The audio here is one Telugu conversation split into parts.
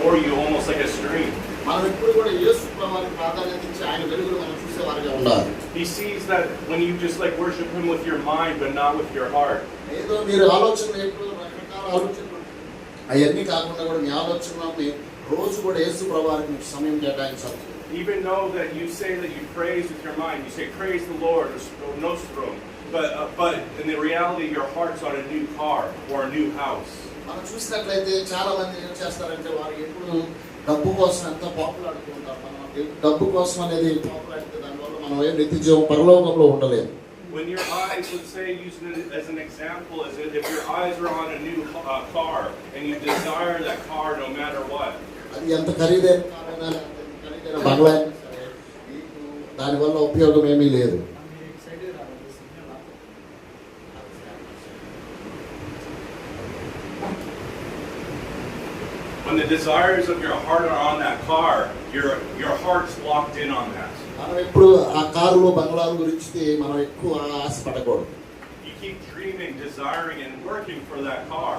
before you almost like a stream. మనం ఎప్పుడు కూడా యేసు ప్రభువారికి ప్రాధాన్యత ఇచ్చి ఆయన వెలుగును మనం చూసేవారిగా ఉండాలి He sees that when you just like worship Him with your mind, but not with your heart. ఏదో మీరు ఆలోచనలు ఎప్పుడు రకరకాల ఆలోచనలు అవన్నీ కాకుండా కూడా మీ ఆలోచనని రోజు కూడా యేసు ప్రభువారికి మీకు సమయం కేటాయించాలి Even though that you say that you praise with your mind, you say praise the Lord or nostrum, but uh, but in the reality, your heart's on a new car or a new house. మనం చూసినట్లయితే చాలా మంది ఏం చేస్తారంటే వారు ఎప్పుడు డబ్బు కోసం ఎంత పాపులాడుతూ ఉంటారు మనం డబ్బు కోసం అనేది పాపులాడితే దానివల్ల మనం ఏం నిత్య జీవం పరలోకంలో ఉండలేము. When your eyes, let's say, using it as an example, as if if your eyes are on a new uh, car and you desire that car no matter what, అది ఎంత ఖరీదైన కారైనా ఖరీదైన బంగ్లా దానివల్ల ఉపయోగం ఏమీ లేదు. When the desires of your heart are on that car, your your heart's locked in on that. మనం ఎప్పుడు ఆ కారులో బంగ్లాల గురించి మనం ఎక్కువ ఆశపడకూడదు You keep dreaming, desiring, and working for that car.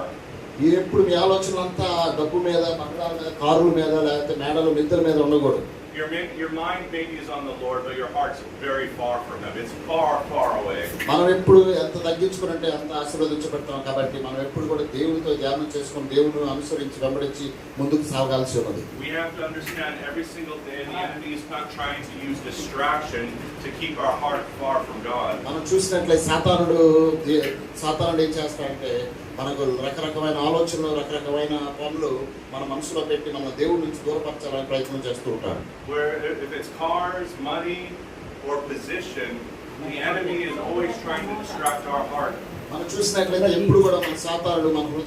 ఈ ఎప్పుడు మీ ఆలోచన అంతా డబ్బు మీద బంగ్లాల మీద కారుల మీద లేకపోతే మేడలు మిద్దెల మీద ఉండకూడదు Your, your mind maybe is on the Lord, but your heart's very far from Him. It's far, far away. మనం ఎప్పుడు ఎంత తగ్గించుకున్నట్టే అంత ఆశీర్వదించబడతాం కాబట్టి మనం ఎప్పుడు కూడా దేవునితో ధ్యానం చేసుకొని దేవుని అనుసరించి వెంబడించి ముందుకు సాగాల్సి ఉన్నది We have to understand every single day the enemy is not trying to use distraction to keep our heart far from God. మనం చూసినట్లయితే సాతానుడు సాతానుడు ఏం చేస్తాడంటే మనకు రకరకమైన ఆలోచనలు రకరకమైన పనులు మన మనసులో పెట్టి మన దేవుడి నుంచి దూరపరచాలని ప్రయత్నం చేస్తూ ఉంటాడు Where if if it's cars, money, or position, the enemy is always trying to distract our heart. మనం చూసినట్లయితే ఎప్పుడు కూడా మన సాతానుడు మన హృదయం